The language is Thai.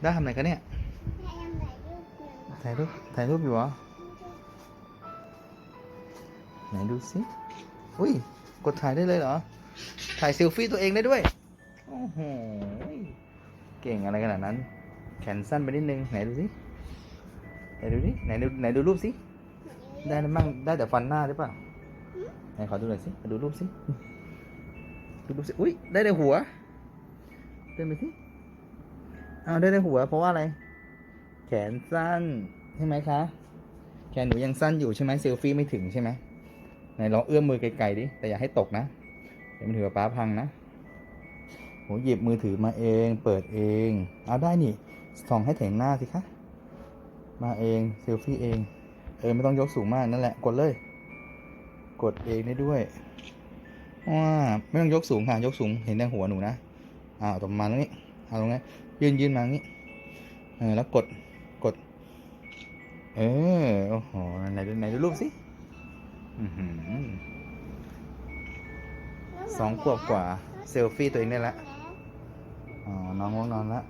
ได้ทำอะไรกันเนี่ยให้ยังไหนรูปหนึ่งถ่ายรูปถ่ายรูปอยู่เหรอ ไหนดูสิอุ้ย กดถ่ายได้เลยเหรอ ถ่ายเซลฟี่ตัวเองได้ด้วย โอ้โห เก่งอะไรขนาดนั้น แขนสั้นไปนิดนึง ไหนดูสิ ไหนดูดิไหนดูไหนดูรูปสิ ได้แล้วมั่งได้แต่ฟันหน้าหรือเปล่า ไหนขอดูหน่อยสิมาดูรูปสิ ดูรูปสิ อุ้ย ได้แต่หัว เดินไปสิ เอาได้แต่หัว เพราะว่าอะไร แขนสั้นใช่ไหมคะ แขนหนูยังสั้นอยู่ใช่ไหมเซลฟี่ไม่ถึงใช่ไหมไหนลองเอื้อมมือไกลๆดิ แต่อย่าให้ตกนะ เดี๋ยวมันถือป้าพังนะโหหยิบมือถือมาเอง เปิดเอง เอาได้นี่ส่องให้ถึงหน้าสิคะ มาเองเซลฟี่เอง เออไม่ต้องยกสูงมากนั่นแหละ กดเลย กดเองได้ด้วยว้าไม่ต้องยกสูงค่ะ ยกสูงเห็นแต่หัวหนูนะ อ่าเอาตรงมาตรงนี้ เอาตรงนี้ยืนยืนมางี้เออแล้วกดกด เออโอ้โหไหนดูไหนดูรูปสิอือหือสองขวบกว่าเซลฟี่ตัวเองได้ละอ๋อน้องง่วงนอนละ